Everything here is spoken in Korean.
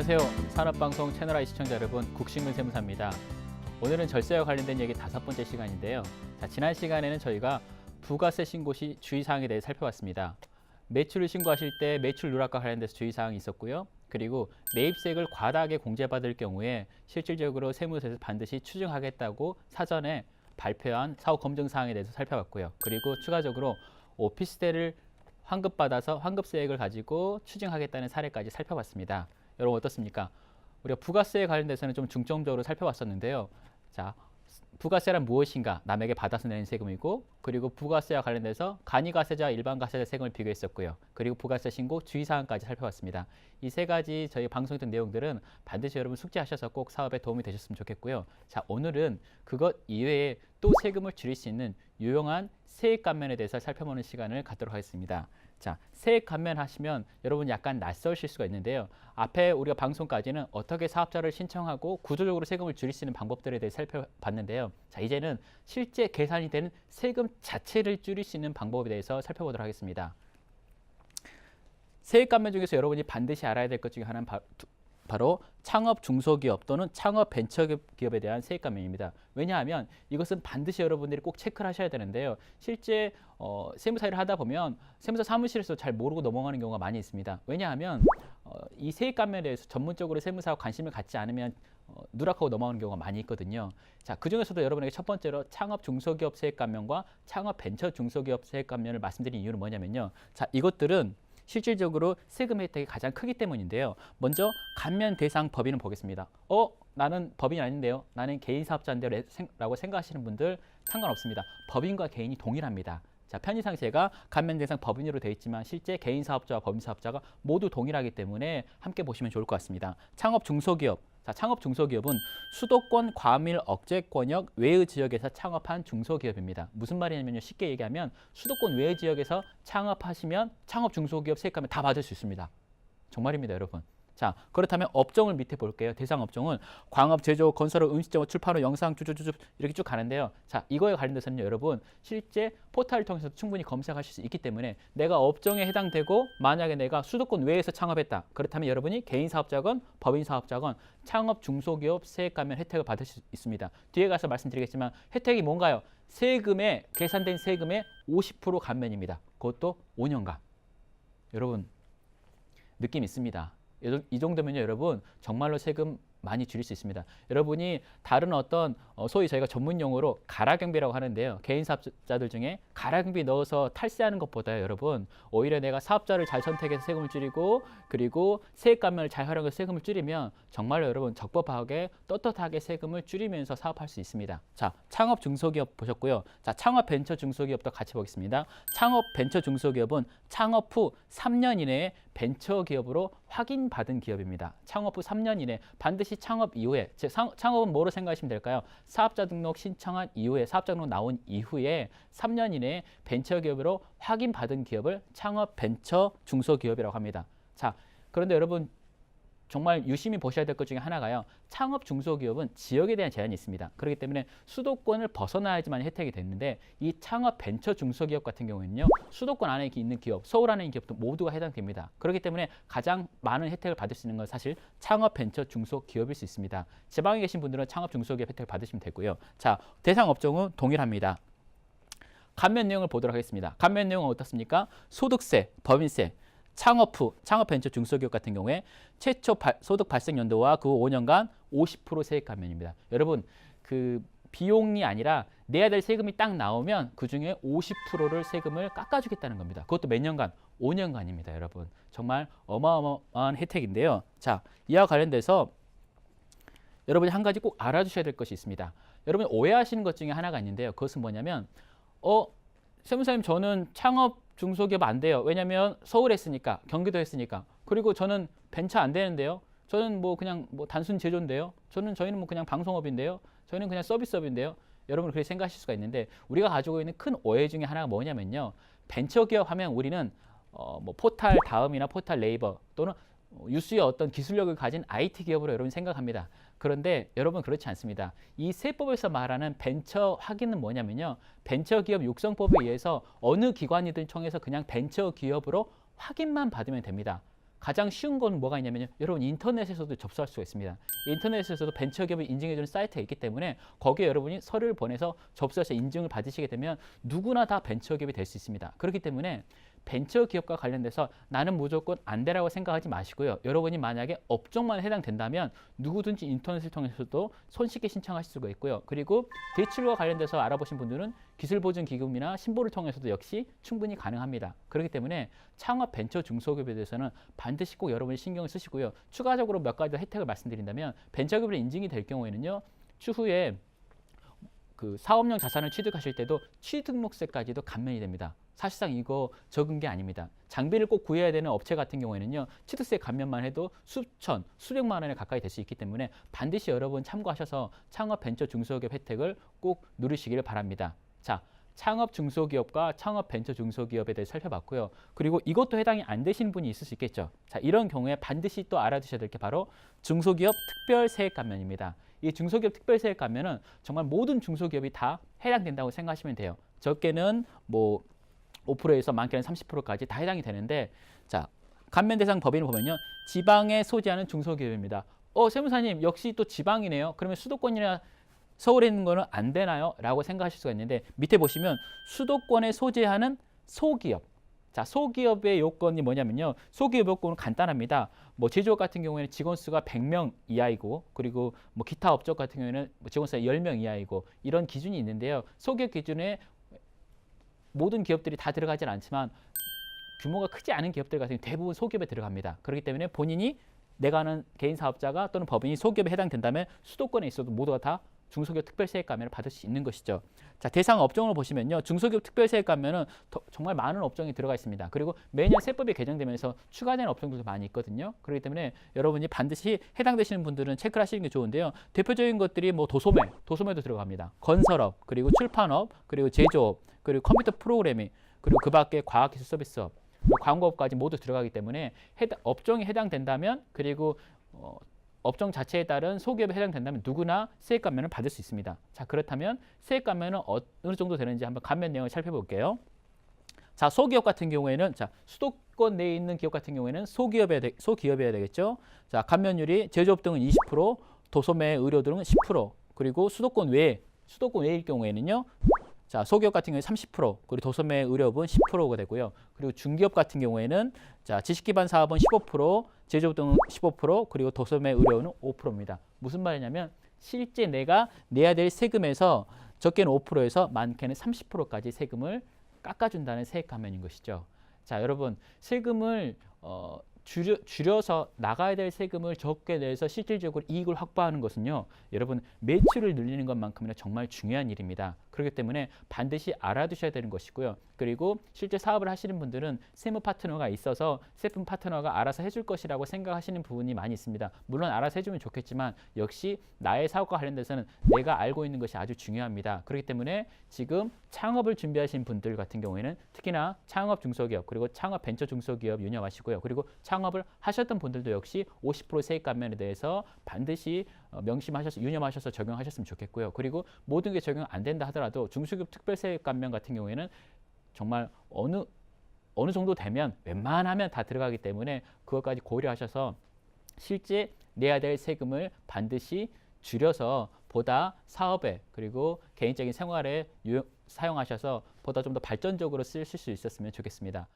안녕하세요. 산업방송 채널I 시청자 여러분, 국신근 세무사입니다. 오늘은 절세와 관련된 얘기 다섯 번째 시간인데요. 자, 지난 시간에는 저희가 부가세 신고 시 주의사항에 대해 살펴봤습니다. 매출을 신고하실 때 매출 누락과 관련돼서 주의사항이 있었고요. 그리고 매입세액을 과다하게 공제받을 경우에 실질적으로 세무서에서 반드시 추징하겠다고 사전에 발표한 사후 검증 사항에 대해서 살펴봤고요. 그리고 추가적으로 오피스텔을 환급받아서 환급세액을 가지고 추징하겠다는 사례까지 살펴봤습니다. 여러분 어떻습니까? 우리가 부가세에 관련돼서는 좀 중점적으로 살펴봤었는데요. 자, 부가세란 무엇인가? 남에게 받아서 내는 세금이고, 그리고 부가세와 관련돼서 간이가세자 일반 가세자 세금을 비교했었고요. 그리고 부가세 신고 주의사항까지 살펴봤습니다. 이 세 가지 저희 방송했던 내용들은 반드시 여러분 숙지하셔서 꼭 사업에 도움이 되셨으면 좋겠고요. 자, 오늘은 그것 이외에 또 세금을 줄일 수 있는 유용한 세액 감면에 대해서 살펴보는 시간을 갖도록 하겠습니다. 자, 세액 감면 하시면 여러분 약간 낯설실 수가 있는데요. 앞에 우리가 방송까지는 어떻게 사업자를 신청하고 구조적으로 세금을 줄일 수 있는 방법들에 대해 살펴봤는데요. 자, 이제는 실제 계산이 되는 세금 자체를 줄일 수 있는 방법에 대해서 살펴보도록 하겠습니다. 세액 감면 중에서 여러분이 반드시 알아야 될 것 중에 하나는 바, 로 창업 중소기업 또는 창업 벤처기업에 대한 세액 감면입니다. 왜냐하면 이것은 반드시 여러분들이 꼭 체크를 하셔야 되는데요. 실제 어, 세무사 일을 하다 보면 세무사 사무실에서 잘 모르고 넘어가는 경우가 많이 있습니다. 왜냐하면 어, 이 세액 감면에 대해서 전문적으로 세무사와 관심을 갖지 않으면 어, 누락하고 넘어가는 경우가 많이 있거든요. 자, 그 중에서도 여러분에게 첫 번째로 창업 중소기업 세액 감면과 창업 벤처 중소기업 세액 감면을 말씀드린 이유는 뭐냐면요. 자, 이것들은 실질적으로 세금 혜택이 가장 크기 때문인데요. 먼저 감면 대상 법인을 보겠습니다. 어, 나는 법인이 아닌데요. 나는 개인 사업자인데라고 생각하시는 분들 상관없습니다. 법인과 개인이 동일합니다. 자, 편의상 제가 감면 대상 법인으로 되어 있지만 실제 개인 사업자와 법인 사업자가 모두 동일하기 때문에 함께 보시면 좋을 것 같습니다. 창업 중소기업 자, 창업 중소기업은 수도권 과밀 억제 권역 외의 지역에서 창업한 중소기업입니다. 무슨 말이냐면요. 쉽게 얘기하면 수도권 외의 지역에서 창업하시면 창업 중소기업 세액감을 다 받을 수 있습니다. 정말입니다, 여러분. 자, 그렇다면 업종을 밑에 볼게요. 대상 업종은 광업, 제조, 건설업, 음식점, 출판업, 영상, 쭈쭈쭈쭈 이렇게 쭉 가는데요. 자, 이거에 관련돼서는 여러분 실제 포털을 통해서 충분히 검색하실 수 있기 때문에 내가 업종에 해당되고 만약에 내가 수도권 외에서 창업했다. 그렇다면 여러분이 개인 사업자건 법인 사업자건 창업 중소기업 세액 감면 혜택을 받을 수 있습니다. 뒤에 가서 말씀드리겠지만 혜택이 뭔가요? 세금에 계산된 세금의 50% 감면입니다. 그것도 5년간. 여러분 느낌 있습니다. 이 정도면요, 여러분. 정말로 세금 많이 줄일 수 있습니다. 여러분이 다른 어떤 어, 소위 저희가 전문 용어로 가라경비라고 하는데요. 개인 사업자들 중에 가라경비 넣어서 탈세하는 것보다 여러분 오히려 내가 사업자를 잘 선택해서 세금을 줄이고 그리고 세액 감면을 잘 활용해서 세금을 줄이면 정말로 여러분 적법하게 떳떳하게 세금을 줄이면서 사업할 수 있습니다. 자, 창업 중소기업 보셨고요. 자, 창업 벤처 중소기업도 같이 보겠습니다. 창업 벤처 중소기업은 창업 후 3년 이내에 벤처 기업으로 확인받은 기업입니다. 창업 후 3년 이내 반드시 창업 이후에 즉 창업은 뭐로 생각하시면 될까요? 사업자 등록 신청한 이후에 사업자 등록 나온 이후에 3년 이내에 벤처 기업으로 확인받은 기업을 창업 벤처 중소기업이라고 합니다. 자, 그런데 여러분 정말 유심히 보셔야 될 것 중에 하나가요. 창업 중소기업은 지역에 대한 제한이 있습니다. 그렇기 때문에 수도권을 벗어나야지만 혜택이 되는데 이 창업 벤처 중소기업 같은 경우에는요. 수도권 안에 있는 기업, 서울 안에 있는 기업도 모두가 해당됩니다. 그렇기 때문에 가장 많은 혜택을 받을 수 있는 건 사실 창업 벤처 중소기업일 수 있습니다. 지방에 계신 분들은 창업 중소기업 혜택을 받으시면 되고요. 자, 대상 업종은 동일합니다. 감면 내용을 보도록 하겠습니다. 감면 내용은 어떻습니까? 소득세, 법인세, 창업 후 창업 벤처 중소기업 같은 경우에 최초 발, 소득 발생 연도와 그 5년간 50% 세액 감면입니다. 여러분 그 비용이 아니라 내야 될 세금이 딱 나오면 그 중에 50%를 세금을 깎아주겠다는 겁니다. 그것도 몇 년간? 5년간입니다, 여러분. 정말 어마어마한 혜택인데요. 자, 이와 관련돼서 여러분이 한 가지 꼭 알아주셔야 될 것이 있습니다. 여러분이 오해하시는 것 중에 하나가 있는데요. 그것은 뭐냐면, 어, 세무사님 저는 창업 중소기업 안 돼요. 왜냐하면 서울에 있으니까 경기도 했으니까. 그리고 저는 벤처 안 되는데요. 저는 뭐 그냥 뭐 단순 제조인데요. 저는 저희는 뭐 그냥 방송업인데요. 저희는 그냥 서비스업인데요. 여러분 그렇게 생각하실 수가 있는데 우리가 가지고 있는 큰 오해 중에 하나가 뭐냐면요. 벤처기업 하면 우리는 어 뭐 포탈 다음이나 포탈 네이버 또는 유수의 어떤 기술력을 가진 IT 기업으로 여러분 생각합니다. 그런데 여러분 그렇지 않습니다. 이 세법에서 말하는 벤처 확인은 뭐냐면요. 벤처 기업 육성법에 의해서 어느 기관이든 통해서 그냥 벤처 기업으로 확인만 받으면 됩니다. 가장 쉬운 건 뭐가 있냐면요. 여러분 인터넷에서도 접수할 수가 있습니다. 인터넷에서도 벤처기업을 인증해주는 사이트가 있기 때문에 거기에 여러분이 서류를 보내서 접수해서 인증을 받으시게 되면 누구나 다 벤처기업이 될 수 있습니다. 그렇기 때문에 벤처 기업과 관련돼서 나는 무조건 안 되라고 생각하지 마시고요. 여러분이 만약에 업종만 해당된다면 누구든지 인터넷을 통해서도 손쉽게 신청하실 수가 있고요. 그리고 대출과 관련돼서 알아보신 분들은 기술보증기금이나 신보를 통해서도 역시 충분히 가능합니다. 그렇기 때문에 창업 벤처 중소기업에 대해서는 반드시 꼭 여러분이 신경을 쓰시고요. 추가적으로 몇 가지 더 혜택을 말씀드린다면 벤처기업으로 인증이 될 경우에는요. 추후에 그 사업용 자산을 취득하실 때도 취등록세까지도 감면이 됩니다. 사실상 이거 적은 게 아닙니다. 장비를 꼭 구해야 되는 업체 같은 경우에는요, 취득세 감면만 해도 수천, 수백만 원에 가까이 될 수 있기 때문에 반드시 여러분 참고하셔서 창업 벤처 중소기업 혜택을 꼭 누리시기를 바랍니다. 자, 창업 중소기업과 창업 벤처 중소기업에 대해 살펴봤고요. 그리고 이것도 해당이 안 되시는 분이 있을 수 있겠죠. 자, 이런 경우에 반드시 또 알아두셔야 될 게 바로 중소기업 특별 세액 감면입니다. 이 중소기업 특별 세액 감면은 정말 모든 중소기업이 다 해당된다고 생각하시면 돼요. 적게는 뭐 5%에서 많게는 30%까지 다 해당이 되는데 자 감면 대상 법인을 보면요 지방에 소지하는 중소기업입니다. 어 세무사님 역시 또 지방이네요. 그러면 수도권이나 서울에 있는 거는 안 되나요? 라고 생각하실 수가 있는데 밑에 보시면 수도권에 소재하는 소기업 자, 소기업의 요건이 뭐냐면요. 소기업 요건은 간단합니다. 뭐 제조업 같은 경우에는 직원 수가 100명 이하이고 그리고 뭐 기타 업적 같은 경우에는 뭐 직원 수가 10명 이하이고 이런 기준이 있는데요. 소기업 기준에 모든 기업들이 다 들어가진 않지만 규모가 크지 않은 기업들 같은 경우 대부분 소기업에 들어갑니다. 그렇기 때문에 본인이 내가 아는 개인 사업자가 또는 법인이 소기업에 해당된다면 수도권에 있어도 모두가 다 중소기업 특별세액 감면을 받을 수 있는 것이죠. 자 대상 업종을 보시면요, 중소기업 특별세액 감면은 더- 정말 많은 업종이 들어가 있습니다. 그리고 매년 세법이 개정되면서 추가되는 업종들도 많이 있거든요. 그렇기 때문에 여러분이 반드시 해당되시는 분들은 체크를 하시는 게 좋은데요. 대표적인 것들이 뭐 도소매, 도소매도 들어갑니다. 건설업, 그리고 출판업, 그리고 제조업, 그리고 컴퓨터 프로그래밍, 그리고 그 밖에 과학기술 서비스업, 광고업까지 모두 들어가기 때문에 해당, 업종이 해당된다면 그리고 어, 업종 자체에 따른 소기업에 해당된다면 누구나 세액 감면을 받을 수 있습니다. 자 그렇다면 세액 감면은 어느 정도 되는지 한번 감면 내용을 살펴볼게요. 자 소기업 같은 경우에는 자 수도권 내에 있는 기업 같은 경우에는 소기업에 되, 소기업이어야 되겠죠. 자 감면율이 제조업 등은 20%, 도소매, 의료 등은 10%, 그리고 수도권 외 수도권 외일 경우에는요. 자 소기업 같은 경우에 30%, 그리고 도소매, 의료업은 10%가 되고요. 그리고 중기업 같은 경우에는 자 지식 기반 사업은 15%, 제조업 등은 15%, 그리고 도소매, 의료는 5%입니다. 무슨 말이냐면 실제 내가 내야 될 세금에서 적게는 5%에서 많게는 30%까지 세금을 깎아준다는 세액 감면인 것이죠. 자, 여러분 세금을 어, 줄여, 줄여서 나가야 될 세금을 적게 내서 실질적으로 이익을 확보하는 것은요, 여러분 매출을 늘리는 것만큼이나 정말 중요한 일입니다. 그렇기 때문에 반드시 알아두셔야 되는 것이고요. 그리고 실제 사업을 하시는 분들은 세무 파트너가 있어서 세금 파트너가 알아서 해줄 것이라고 생각하시는 부분이 많이 있습니다. 물론 알아서 해주면 좋겠지만 역시 나의 사업과 관련돼서는 내가 알고 있는 것이 아주 중요합니다. 그렇기 때문에 지금 창업을 준비하신 분들 같은 경우에는 특히나 창업 중소기업 그리고 창업 벤처 중소기업 유념하시고요. 그리고 창업을 하셨던 분들도 역시 50% 세액 감면에 대해서 반드시 어, 명심하셔서 유념하셔서 적용하셨으면 좋겠고요. 그리고 모든 게 적용 안 된다 하더라도 중소기업 특별세액 감면 같은 경우에는 정말 어느 어느 정도 되면 웬만하면 다 들어가기 때문에 그것까지 고려하셔서 실제 내야 될 세금을 반드시 줄여서 보다 사업에 그리고 개인적인 생활에 유용, 사용하셔서 보다 좀 더 발전적으로 쓰실 수 있었으면 좋겠습니다.